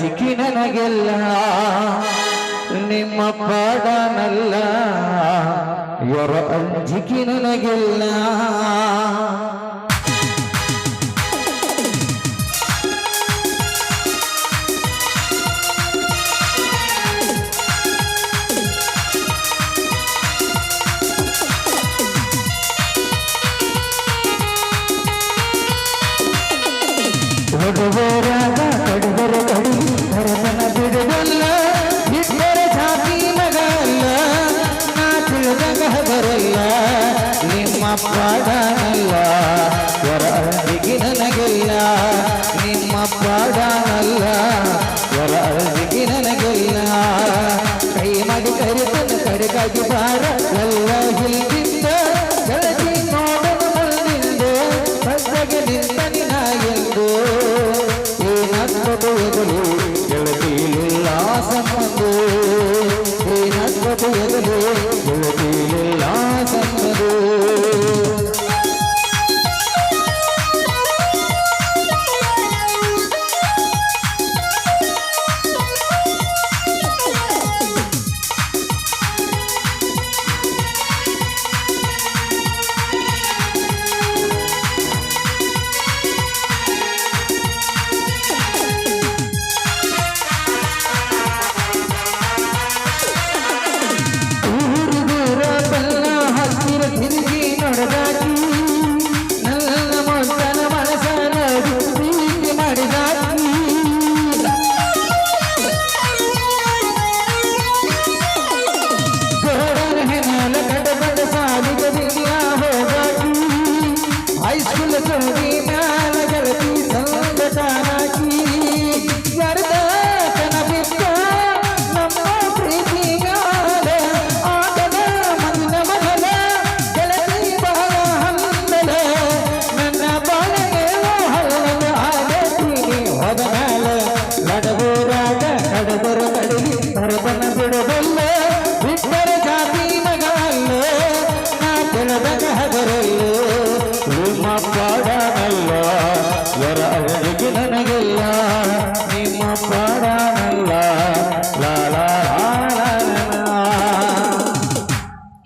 ಅಂಜಿಕೆ ನನಗೆಲ್ಲ ನಿಮ್ಮ ಪಾಡನಲ್ಲ. ಇವರ ಅಂಜಿಕಿ ನನಗೆಲ್ಲ. ಒಡವರಾದ ನಿಮ್ಮ ಪಾಡನಲ್ಲ ವರ ಅರ್ಜಿಗೆ ನನಗೆಲ್ಲ. ಕೈ ಎಲ್ಲ ಹಿಲ್ದಿಂದ ಗೆಳತಿ ನೋಡಲು ಮುಂದಿಂದ ಬಸ್ಸಗೆ ನಿಂತನಿ ನಾ ಎಂದು. ಏನಪ್ಪದು ಎಗಲು ಗೆಳತಿಯಿಲ್ಲ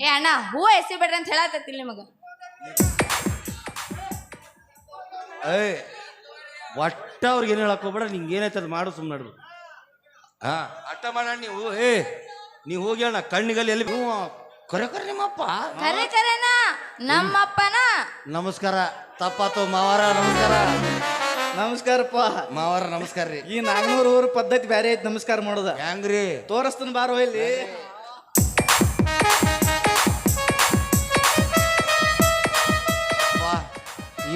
ಏ ಅಣ್ಣ ಹೂ ಎಸಿ ಬಿಡ್ರಿ ಅಂತ ಹೇಳತ್ತತ್ತಿಲ್ಲ ನಿಮಗ. ಏಯ್ ಒಟ್ಟ ಅವ್ರಿಗೆ ಏನು ಹೇಳಕ್ ಹೋಗ್ಬೇಡ ನಿಂಗೆ ಏನೈತೆ ಅದು ಮಾಡು ಸುಮ್ಮನೆ ನಡ್ರು ಹಾ ಅಟ್ಟ ಮಾಡೋಣ ನೀವು. ಏ ನೀವು ಹೋಗಿ ಅಣ್ಣ ಕಣ್ಣಿಗಲ್ಲಿ ಎಲ್ಲಿ ಹ್ಞೂ ಕರೆ ಕರೆ ನಿಮ್ಮಪ್ಪ. ಕರೆ ಕರೆನಾ ನಮ್ಮಪ್ಪನ. ನಮಸ್ಕಾರ ತಪ್ಪಾತು ಮಾವಾರ ನಮಸ್ಕಾರ. ನಮಸ್ಕಾರಪ್ಪ. ಮಾವರ ನಮಸ್ಕಾರ ರೀ. ಈ ನಾಲ್ಕನೂರು ಊರು ಪದ್ಧತಿ ಬೇರೆ ಐತಿ ನಮಸ್ಕಾರ ಮಾಡೋದ. ಹೆಂಗ್ರಿ? ತೋರಿಸ್ತಾನ ಬಾರೋ ಇಲ್ಲಿ.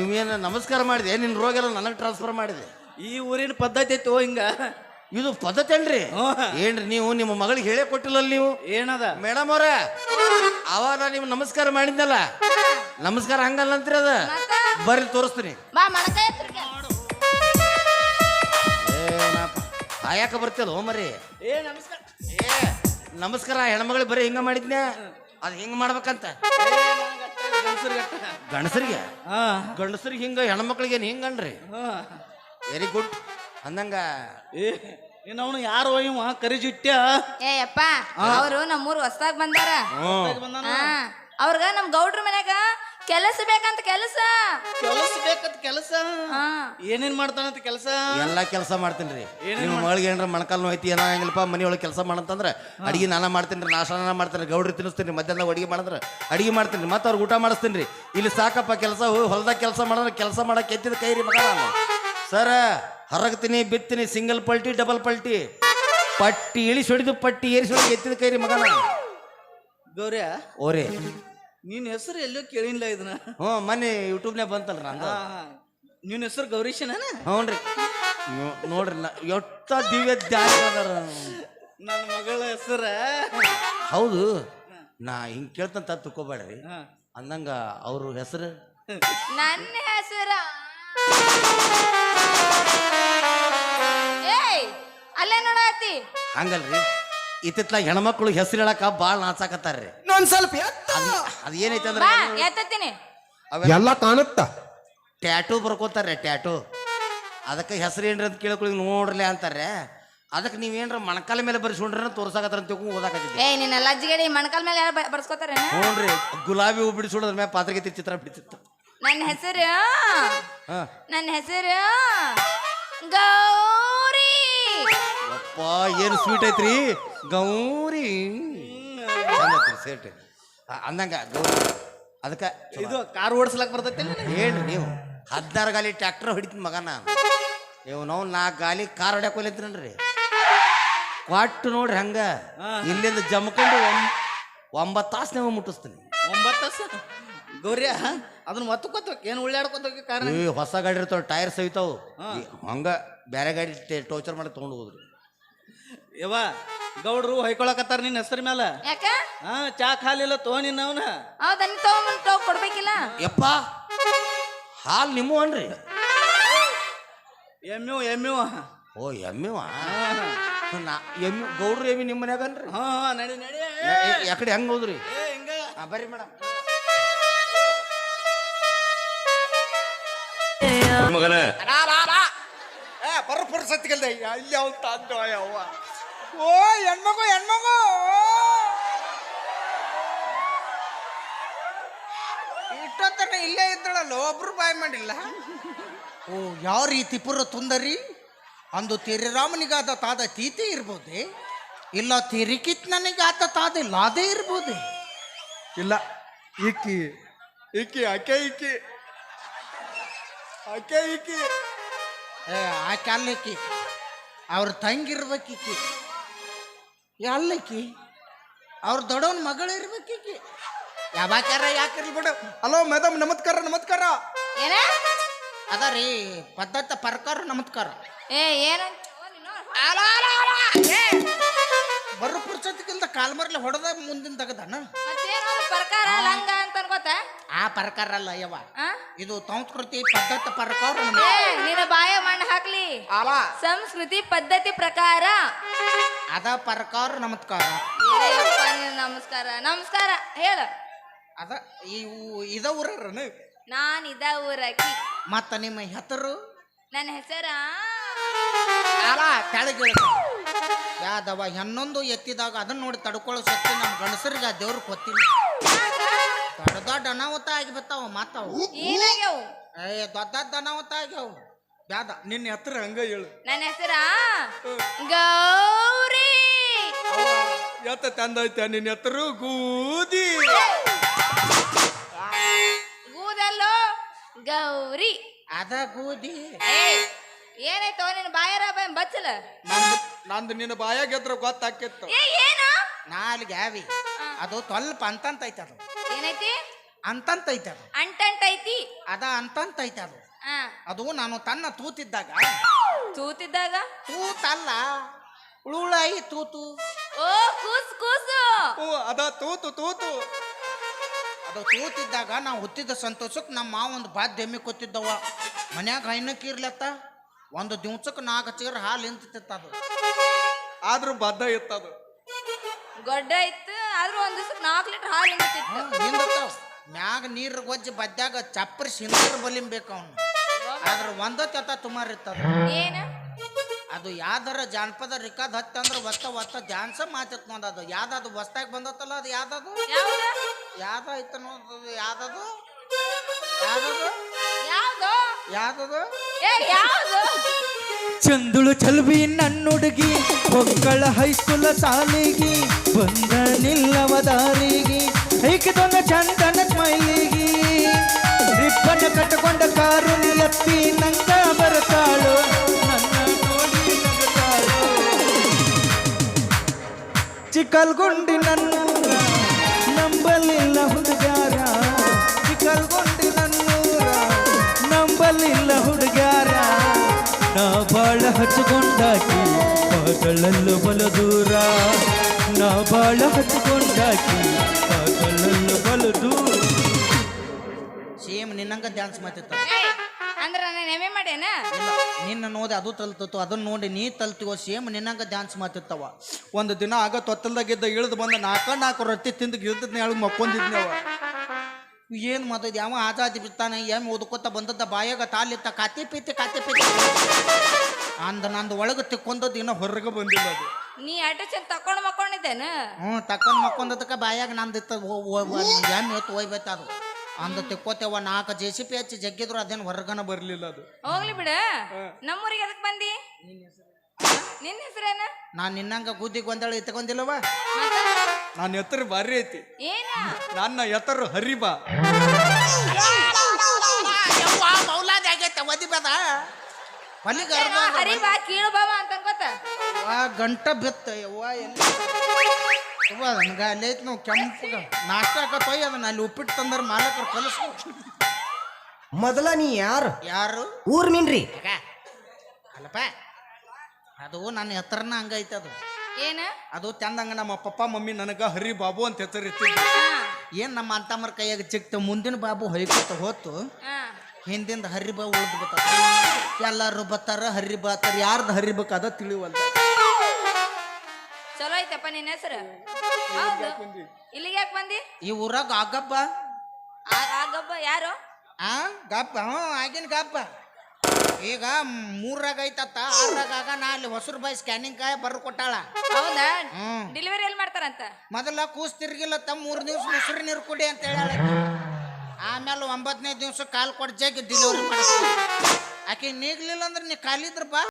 ಇವೇನು ನಮಸ್ಕಾರ ಮಾಡಿದೆ? ನಿನ್ನ ರೋಗ ಎಲ್ಲ ನನಗೆ ಟ್ರಾನ್ಸ್ಫರ್ ಮಾಡಿದೆ. ಈ ಊರಿನ ಪದ್ಧತಿ ಐತಿ ಓ ಹಿಂಗ. ಇದು ಪದ್ಧತಿ ಅಲ್ರಿ. ಏನ್ರಿ ನೀವು ನಿಮ್ಮ ಮಗಳಿಗೆ ಹೇಳೇ ಕೊಟ್ಟಿಲ್ಲ ನೀವು? ಏನದ? ಮೇಡಮ್ ಅವ್ರ ಅವಾಗ ನಿಮ್ ನಮಸ್ಕಾರ ಮಾಡಿದ್ನಲ್ಲ. ನಮಸ್ಕಾರ ಹಂಗಲ್ಲ ಅಂತೀರಿ ಅದ ಬರ್ರಿ ತೋರಿಸ್ತೀನಿ. ಬಾ ಬರ್ತದ ಮರಿ? ಏ ನಮಸ್ಕಾರ. ಏ ನಮಸ್ಕಾರ ಹೆಣ್ಮಗಳು ಬರೀ ಹಿಂಗ ಮಾಡಿದ್ನೆ ಅದು ಹಿಂಗ ಮಾಡ್ಬೇಕಂತ. ಗಂಡಸರಿಗೆ? ಹಾ. ಗಂಡಸರಿಗೆ ಹಿಂಗ ಹೆಣ್ಮಕ್ಳಿಗೆ ಹಿಂಗನ್ರಿ ಹಾ. ವೆರಿ ಗುಡ್ ಅಂದಂಗ ಅವನು ಯಾರು ಇವ? ಕರಿ ಜುಟ್ಟ್ಯ ಏ ಅಪ್ಪ ಅವರು ನಮ್ಮೂರು ಹೊಸ್ದಾಗ್ ಬಂದಾರ. ಬಂದಾನ? ಹಾ. ಅವ್ರಗ ನಮ್ ಗೌಡ್ರ ಮನ್ಯಾಗ ಕೆಲಸ ಬೇಕಂತ ಕೆಲಸ. ಕೆಲಸ ಬೇಕಂತ ಕೆಲಸ. ಹಾ. ಏನೇನ್ ಮಾಡ್ತಾನಂತ ಕೆಲಸ? ಎಲ್ಲಾ ಕೆಲಸ ಮಾಡ್ತೀನಿ ರೀ ನಿಮ್ಮ ಮಗಳಿಗೆ ಏನಾರ ಮಣಕಾಲ್ ನೋಯ್ತಿ ಏನಾಗಿಲ್ಲಪ್ಪ ಮನೆಯೊಳಗೆ ಕೆಲಸ ಮಾಡಂತಂದ್ರೆ ಅಡಿಗೆ ನಾನ ಮಾಡ್ತೀನಿ ರೀ ನಾಷ್ಟಾನ ಮಾಡ್ತೀನಿ ಗೌಡ್ರಿ ತಿನ್ನಿಸ್ತೀನಿ ರೀ ಮಧ್ಯಾಹ್ನ ಅಡಿಗೆ ಮಾಡಿದ್ರೆ ಅಡಿಗೆ ಮಾಡ್ತೀನಿ ರೀ ಮತ್ತೆ ಅವ್ರಿಗೆ ಊಟ ಮಾಡಿಸ್ತೀನಿ ರೀ ಇಲ್ಲಿ ಸಾಕಪ್ಪ ಕೆಲಸ ಹೊಲ್ದಾಗ ಕೆಲಸ ಮಾಡಿದ್ರೆ ಕೆಲಸ ಮಾಡಕ್ಕೆ ಎತ್ತಿದ ಕೈ ರೀ ಮಗ ನಾನು. ಸರ ಹರಗ್ತೀನಿ ಬಿತ್ತೀನಿ ಸಿಂಗಲ್ ಪಲ್ಟಿ ಡಬಲ್ ಪಲ್ಟಿ. ಪಟ್ಟಿ ಇಳಿಸಿ ಹೊಡಿದು ಪಟ್ಟಿ ಏರಿಸಿ ಹೊಡಿದು ಎತ್ತಿದ ಕೈ ರೀ ಮಗ ನಾನು. ಗೌರ್ಯ ಓರೇ. ನಿನ್ನ ಹೆಸರು ಎಲ್ಲೋ ಕೇಳಿಲ್ಲ ಇದನ್ನ. ಹ್ಞೂ ಮೊನ್ನೆ ಯೂಟ್ಯೂಬ್ನಾಗ ಬಂತಲ್ರಿ ನಂದು. ನಿನ್ನ ಹೆಸರು ಗೌರೀಶನ ಹ್ಞೂ ರೀ ನೋಡ್ರಿ ನಾ ಎಷ್ಟ ದಿವ್ಯ ಧ್ಯಾನ ಅದಾರ. ನನ್ನ ಮಗಳ ಹೆಸರ. ಹೌದು. ನಾ ಹಿಂಗ್ ಕೇಳ್ತಂತ ತಿಳ್ಕೊಬೇಡ್ರಿ. ಹಾ. ಅಂದಂಗ ಅವ್ರ ಹೆಸರು? ನನ್ನ ಹೆಸರ ಏಯ್ ಅಲ್ಲೇ ನೋಡತಿ. ಹಂಗಲ್ರಿ. ಇತ್ತಿತ್ಲಾಗ ಹೆಣ್ಮಕ್ಳು ಹೆಸರು ಹೇಳಕ ಭಾಳ ನಾಚಾಕತ್ತಾರ್ರಿ. ಇನ್ನೊಂದ್ ಸ್ವಲ್ಪ ಅದು ಅದ್ ಏನೈತೆ ಬಾ ಅಂದ್ರೆ ಎತ್ತತ್ತೀನಿ. ಎಲ್ಲ ಕಾಣುತ್ತ? ಟ್ಯಾಟೂ ಬರ್ಕೋತಾರೆ ಟ್ಯಾಟೂ. ಅದಕ್ಕೆ ಹೆಸರು ಏನ್ರಿ ಅಂತ ಕೇಳ್ಕೊಳ್ಳಿ ನೋಡ್ರಿ ಅಂತಾರೆ ಅದಕ್ಕೆ ನೀವೇನ್ರ ಮಣಕಾಲ ಮೇಲೆ ಬರ್ಸ್ಕೊಂಡ್ರೆ ತೋರ್ಸಾಕತ್ತಾರ ಅಂತ ತಿಳ್ಕೊಂಡು ಓದಾಕತ್ತಿದ್ದೆ. ಏ ನಿನ್ನ ಲಜ್ಜಿಗಡಿ ಮಣಕಾಲ್ ಮೇಲೆ ಯಾರು ನೋಡ್ರಿ ಹ್ಞೂನ್ರಿ ಗುಲಾಬಿ ಹೂ ಬಿಡಿಸೋದ್ರ ಮೇಲೆ ಪಾತ್ರಗತಿ ಚಿತ್ರ ಬಿಡಿಸಿತ್ತು ನನ್ನ ಹೆಸರು ಹಾ. ನನ್ನ ಹೆಸರು ಗೌರಿ. ಅಪ್ಪ ಏನು ಸ್ವೀಟ್ ಐತ್ರಿ. ಗೌರಿ. ಆ, ಅಂದಂಗ ಅದಕ್ಕೆ ಇದು ಕಾರ್ ಓಡಿಸ್ಲಕ್ ಬರ್ತೈತಿ ಏನು ನೀವು. ಹದಿನಾರು ಗಾಲಿ ಟ್ರ್ಯಾಕ್ಟರ್ ಹೊಡಿತೀನಿ ಮಗನ. ನೀವು ನಾವು ನಾಲ್ಕು ಗಾಲಿ ಕಾರ್ ಹೊಡ್ಯಾಕ ಹೋಗ್ಲತ್ತೀರನ್ರಿ ಕೊಟ್ಟು ನೋಡ್ರಿ ಹಂಗ. ಇಲ್ಲಿಂದ ಜಮ್ಕೊಂಡು ಒಂಬ ಒಂಬತ್ತು ತಾಸು ನೀವು ಮುಟ್ಟಿಸ್ತೀನಿ. ಒಂಬತ್ತು ತಾಸು? ಗೌರ್ಯ ಅದನ್ನ ಮತ್ತಕೋತ ಏನು ಉಳ್ಳಾಡ್ಕೊತ ಕಾರಣ ಈ ಹೊಸ ಗಾಡಿ ಇರ್ತಾವ ಟೈರ್ ಸವಿತಾವು. ಈ ಹಂಗ ಬೇರೆ ಗಾಡಿ ಟೋಚರ್ ಮಾಡಿ ತೊಗೊಂಡು ಹೋದ್ರಿ ಯವ್ವ ಗೌಡ್ರು ಹೊಯ್ಕೊಳಕತ್ತಾರ ನಿನ್ನ ಹೆಸರು ಮ್ಯಾಲ. ಯಾಕ? ಹಾ ಚಾ ಖಾಲಿಲ್ಲ ತೋ ನಿನ್ನ ಅವನ. ಹೌದನ್ ತಗೊಂಬಂದು ತಗೋ ಕೊಡ್ಬೇಕಿಲ್ಲ? ಯಪ್ಪ ಹಾಲು ನಿಮ್ಮ ಅನ್ರಿ. ಎಮ್ಮು ಎಮ್ಮು ಓ ಎಮ್ಮಿವ ನಾ ಎಮ್ಮಿ ಗೌಡ್ರು ಎಮ್ಮಿ ನಿಮ್ಮ ಮನ್ಯಾಗನ್ರಿ ಹಾ ಹಾ ನಡಿ ನಡಿ. ಯಾಕಡೆ ಹೆಂಗ್ ಹೋದ್ರಿ? ಏ ಹಿಂಗ. ಆ, ಬರ್ರಿ ಮೇಡಮ್ ಮಗನೇ. ಬರ ಪುರ್ಸತ್ತಿಗಲ್ದ ಇಲ್ಲಿ ಅವ್ನು ತಂದು ಯವ್ವ ಓ ಹೆಣ್ಮಗು ಹೆಣ್ಮಗು! ಇಷ್ಟೊತ್ತನ ಇಲ್ಲೇ ಇದ್ದಳಲ್ಲ ಒಬ್ರು ಬಾಯ್ ಮಾಡಿಲ್ಲ? ಓ ಯಾವ ರೀತಿ ಪುರ ತುಂದರಿ ಅಂದು ತಿರಿರಾಮನಿಗಾದ ತಾದ ತೀತಿ ಇರ್ಬೋದೆ? ಇಲ್ಲ ತಿರಿಕಿತ್ನನಿಗಾದ ತಾದ ಲಾದೆ ಇರ್ಬೋದೆ? ಇಲ್ಲ ಇಕ್ಕಿ ಇಕ್ಕಿ ಆಕೆ ಇಕ್ಕಿ ಆಕೆ ಇಕ್ಕಿ ಏ ಆಕೆ ಅಲ್ಲಿಕ್ಕಿ ಅವ್ರ ತಂಗಿರ್ಬೇಕಿಕ್ಕಿ ಅಲ್ಲಕ್ಕಿ ಅವ್ರ ದೊಡ್ಡವನ್ ಮಗಳು ಇರ್ಬೇಕಿ ಯಾವಾಕಾರ ಯಾಕಿರ್ಲಿ ಬಿಡು. ಅಲೋ ಮೇಡಮ್ ನಮಸ್ಕಾರ ನಮಸ್ಕಾರ. ಏನ? ಅದ ರೀ ಪದ್ಧತಿ ಪರ್ಕಾರ ನಮಸ್ಕಾರ. ಏ ಏನ? ಬರ್ರು ಪುರ್ಸತ್ಕಿಂತ ಕಾಲ್ ಮರ್ಲಿ ಹೊಡೆದ ಮುಂದಿನ ತೆಗದಣ್ಣ ಪರ್ಕಾರ ಪ್ರಕಾರ ಲಂಗ ಅಂತ ಅನ್ಕೋತ ಆ ಪರಕಾರ ಅಲ್ಲ ಯವ್ವ. ಆ? ಇದು ಸಂಸ್ಕೃತಿ ಪದ್ಧತಿ ಪರಕಾರ ಏ ನಿನ್ನ ಬಾಯ ಮಣ್ಣು ಹಾಕ್ಲಿ. ಅಲ್ಲ ಸಂಸ್ಕೃತಿ ಪದ್ಧತಿ ಪ್ರಕಾರ. ಅದ ಪರಕಾರ ನಮಸ್ಕಾರ. ನಿನ್ನ ನಮಸ್ಕಾರ? ನಮಸ್ಕಾರ ಹೇಳ. ಅದ ಇವು ಇದ ಊರನ ನಾನ್ ಇದ ಊರಕಿ ಮತ್ತ ನಿಮ್ಮ ಹೆಸರು? ನನ್ನ ಹೆಸರ? ಅಲ್ಲ ಕೆಳಗೆ ಯಾದವ ಹನ್ನೊಂದು ಎತ್ತಿದಾಗ ಅದನ್ನ ನೋಡಿ ತಡ್ಕೊಳ್ಳೋ ಶಕ್ತಿ ನಮ್ಮ ಗಣಸರಿಗೆ ಆ ದೇವ್ರಿಗೆ ಗೊತ್ತಿಲ್ಲ. ದೊಡ್ಡ ದೊಡ್ಡ ಅನಾಹುತ ಆಗಿ ಬತ್ತಾವ ಮಾತಾವು. ಏನಾಗ್ಯವು? ಏ ದೊಡ್ಡ ದೊಡ್ಡ ಅನಾಹುತ ಆಗ್ಯಾವ. ಬ್ಯಾದ ನಿನ್ನ ಹತ್ರ ಹಂಗ ಹೇಳು. ನನ್ನ ಹೆಸರ? ಗೌರಿ. ಎತ್ತ ತಂದೈತೆ ನಿನ್ನ ಹೆಸರು ಗೂದಿ. ಗೂದಲ್ಲೋ? ಗೌರಿ. ಅದ ಗೂದಿ. ಏನಾಯ್ತವ ಏನಾಯ್ತೋ ನಿನ್ನ ಬಾಯರ ಬಚ್ಚಲ? ನಂದು ನಿನ್ನ ಬಾಯಾಗ ಎದ್ರ ಗೊತ್ತಾಕಿತ್ತು ಏ ಏನು? ನಾಲ್ಗೆ ಯಾವಿ ಅದು ಸ್ವಲ್ಪ ಅಂತಂತ ಐತೆ ಅದು. ಏನೈತಿ? ಅಂತಂತ ಐತೆ ಅದು. ಅಂಟಂಟೈತಿ ಅದ ಅಂತಂತ ಐತೆ ಅದು. ಆ. ಅದು ನಾನು ತನ್ನ ತೂತಿದ್ದಾಗ. ತೂತಿದ್ದಾಗ? ತೂತಲ್ಲ. ಉಳುಳಾಯಿ ತೂತು. ಓ ಕೂಸು ಕೂಸು. ಓ ಅದ ತೂತು ತೂತು. ಅದು ತೂತಿದ್ದಾಗ ನಾವು ಹುತ್ತಿದ್ದ ಸಂತೋಷಕ್ಕೆ ನಮ್ಮ ಮಾವ ಒಂದು ಬಾಧ್ಯ ಎಮ್ಮೆ ಕೊತ್ತಿದ್ದವ. ಮನ್ಯಾಗ ಹೈನಕ್ಕೆ ಇರ್ಲತ್ತ ಒಂದು ದಿವ್ಸಕ್ಕೆ ನಾಲ್ಕು ಚೀರ ಹಾಲು ಇಂತಿತ್ತ ಅದು ಆದ್ರೂ ಬದ್ಧ ಇತ್ತದು. ಗೊಡ್ಡ ಇತ್ತು. ಆದ್ರೂ ಒಂದ್ ದಿವ್ಸಕ್ಕೆ ನಾಲ್ಕು ಲೀಟರ್ ಹಾಲು ಮ್ಯಾಗ ನೀರು ಗೊಜ್ಜಿ ಬದ್ದಾಗ ಚಪ್ಪರ್ ಸಿಂಧೂರ್ ಬಲಿಂ ಬೇಕು ಅವನು. ಆದ್ರೆ ಒಂದ ತೆತ ತುಮಾರ್ ಇರ್ತದ ಏನ? ಅದು ಯಾವ್ದಾರ ಜಾನಪದ ರಿಕಾದ್ ಹತ್ತಂದ್ರ ಒತ್ತ ಒತ್ತ ಜಾನ್ಸ ಮಾತಿತ್ ನೋಡ್ ಅದು. ಯಾವ್ದದು ಹೊಸ್ದಾಗಿ ಬಂದತ್ತಲ್ಲ ಅದು ಯಾವ್ದದು? ಯಾವ್ದು? ಯಾವ್ದು ಐತ ನೋಡದು ಯಾವ್ದದು? ಯಾವ್ದದು? ಯಾವ್ದು? ಯಾವ್ದದು? ಏ ಯಾವ್ದು? ಚಂದುಳು ಚಲ್ವಿ ನನ್ನುಡುಗಿ ಹೊಕ್ಕಳ ಹೈಸ್ಕೂಲ ಸಾಲಿಗಿ ಬಂದ ನಿಲ್ಲವ ದಾರಿಗೆ ಐಕದೊಂದ ಚಂದನ ಸ್ಮೈಲಿಗಿ ರಿಬ್ಬನ್ ಕಟ್ಟಕೊಂಡ ಕಾರು ಎತ್ತಿ ನಂಗ ಬರ್ತಾಳು ನನ್ನ ನೋಡಿ ನಗುತ್ತಾಳು ಚಿಕ್ಕಲ್ಗುಂಡಿ ನನ್ನೂರ ಹಚ್ಚಿಕೊಂಡಾಕಿ ಮಗಳಲ್ಲೂ ಬಲು ದೂರ. ನಾ ಬಾಳ ಹಚ್ಚಿಕೊಂಡಾಕಿ ಮಗಳಲ್ಲೂ ಬಲ ದೂರ. ಸೇಮ್ ನಿನ್ನಂಗ ಡ್ಯಾನ್ಸ್ ಮಾತಿತ್ತ ಏ ಅಂದ್ರ ನಾನು ಎಮ್ಮೆ ಮಾಡೇನ ಇಲ್ಲ ನಿನ್ನ ನೋಡಿ ಅದು ತಲ್ತಿತ್ತು ಅದನ್ನ ನೋಡಿ ನೀ ತಲ್ತಿವ ಸೇಮ್ ನಿನ್ನಂಗ ಡ್ಯಾನ್ಸ್ ಮಾತಿತ್ತವ ಒಂದು ದಿನ ಆಗ ತೊತ್ತಲ್ದಾಗಿದ್ದ ಇಳಿದು ಬಂದ ನಾಲ್ಕ ನಾಲ್ಕು ರೊಟ್ಟಿ ತಿಂದು ಗಿಲ್ದದ್ನ ಹೇಳಿ ಮಕ್ಕೊಂದಿದ್ನವ ಏನು ಮಾತಾಡ್ ಯಾವ ಆಜಾದಿ ಬಿತ್ತಾನೆ ಏನ್ ಓದ್ಕೋತ ಬಂದದ್ದ ಬಾಯಾಗ ತಾಲಿತ್ತ ಕಾತಿ ಪೀತಿ ಕಾತಿ ಪೀತಿ. ಅಂದ ನಂದು ಒಳಗೆ ತಿಕ್ಕೊಂದದ್ದು ಇನ್ನ ಹೊರಗೆ ಬಂದಿಲ್ಲ ಅದು. ನೀ ಚಂದ ತಕೊಂಡ್ ಮಕ್ಕೊಂಡಿದ್ದೇನ? ಹ್ಞೂ ತಕೊಂಡ್ ಮಕ್ಕೊಂದದಕ್ಕೆ ಬಾಯಾಗ ನಂದಿತ್ತ ಎಮ್ಮೆ ಹೊತ್ತು ಒಯ್ಬೇತ ಅದು. ಅಂದ ತಿಕ್ಕೋತೇವ ನಾಲ್ಕು ಜೆ ಸಿ ಪಿ ಹಚ್ಚಿ ಜಗ್ಗಿದ್ರು ಅದೇನು ಹೊರಗನ ಬರಲಿಲ್ಲ ಅದು. ಹೋಗ್ಲಿ ಬಿಡ. ನಮ್ಮೂರಿಗೆ ಅದಕ್ಕೆ ಬಂದಿ? ನಿನ್ನ ಹೆಸರೇನ? ನಾನು ನಿನ್ನಂಗ ಗುದ್ದಿ ಗೊಂದಳ ಇತ್ಕೊಂಡಿಲ್ಲವ ನನ್ನ ನಾನು ಎತ್ತರ ಬಾರಿ ಐತಿ. ಏನ? ನನ್ನ ಎತ್ತರ ಹರಿಬಾ ಮೌಲಾದ ಆಗೈತೆ ಒದಿಬೇದ ಏನೋ ಹರಿ ಬಾ ಕೀಳು ಬಾವ ಅಂತ ಅನ್ಕೋತ ಆ ಗಂಟ ಬಿತ್ತ ಯವ್ವ ಎಲ್ಲಿ? ಯವ್ವ ನನಗ ಅಲ್ಲಿ ಐತಿ ನಾವು ಕೆಂಪಗ. ನಾಷ್ಟ ಹಾಕತ್ತೋಯ್ ಅದನ್ನ ಅಲ್ಲಿ ಉಪ್ಪಿಟ್ಟು ತಂದ್ರ ಮಾಲಕರು ಕಲಿಸ್ಕೊ. ಮೊದಲ ನೀ ಯಾರು? ಯಾರು? ಊರ್ ನಿನ್ರಿ ಅಲ್ಲಪ್ಪ ಅದು ನನ್ನ ಹೆತ್ರನ ಹಂಗೈತೆ ಅದು. ಏನ? ಅದು ಚಂದಂಗ ನಮ್ಮ ಪಪ್ಪ ಮಮ್ಮಿ ನನಗ ಹರಿ ಬಾಬು ಅಂತ ಹೆಸರು ಇರ್ತಿದ್ವಿ ಏನ್ ನಮ್ಮ ಅಂತಮ್ಮರ ಕೈಯಾಗ ಚಿಕ್ತ ಮುಂದಿನ ಬಾಬು ಹೊಯ್ಕೊತ ಹೋತು ಹಾ. ಹಿಂದಿಂದ ಹರಿ ಉಳ್ದು ಬತ್ತಾರ ಎಲ್ಲಾರು ಬತ್ತಾರ ಹರಿ ಬಾತಾರ ಯಾರ್ದು ಹರಿಬೇಕಾದ ತಿಳಿವಲ್ಲ ಚಲೋ ಐತಪ್ಪ ನಿನ್ನ ಹೆಸರು. ಹೌದು. ಇಲ್ಲಿಗೆ ಯಾಕೆ ಬಂದಿ? ಈ ಊರಾಗ ಆಗಬ್ಬ. ಆ- ಆ ಯಾರು? ಆ ಗಪ್ಪ ಹ್ಞೂ ಆಗಿನ ಗಪ್ಪ ಈಗ ಮೂರಾಗ ಐತತ್ತ ಆರಾಗ ನಾ ಅಲ್ಲಿ ಹೊಸರು ಬಾಯಿ ಸ್ಕ್ಯಾನಿಂಗ್ ಕಾಯ ಬರ್ರು ಕೊಟ್ಟಾಳ. ಹೌದಾ? ಹ್ಮ್. ಡೆಲಿವರಿ ಎಲ್ಲಿ ಮಾಡ್ತಾರಂತ? ಮೊದಲ ಕೂಸ್ ತಿರ್ಗಿಲ್ಲ ತಮ್ಮ ಮೂರು ದಿವ್ಸ ಮೊಸರು ನೀರು ಕುಡಿ ಅಂತ ಹೇಳ ಆಮೇಲೆ ಒಂಬತ್ತನೇ ದಿವ್ಸ ಕಾಲು ಕೊಟ್ಟು ಜಗ್ಗಿ ಡೆಲಿವರಿ ಮಾಡ್ತೀನಿ ಆಕೆ ನೀಗ್ಲಿಲ್ಲ ಅಂದ್ರೆ ನೀ ಕಾಲಿದ್ರ ಬಾ.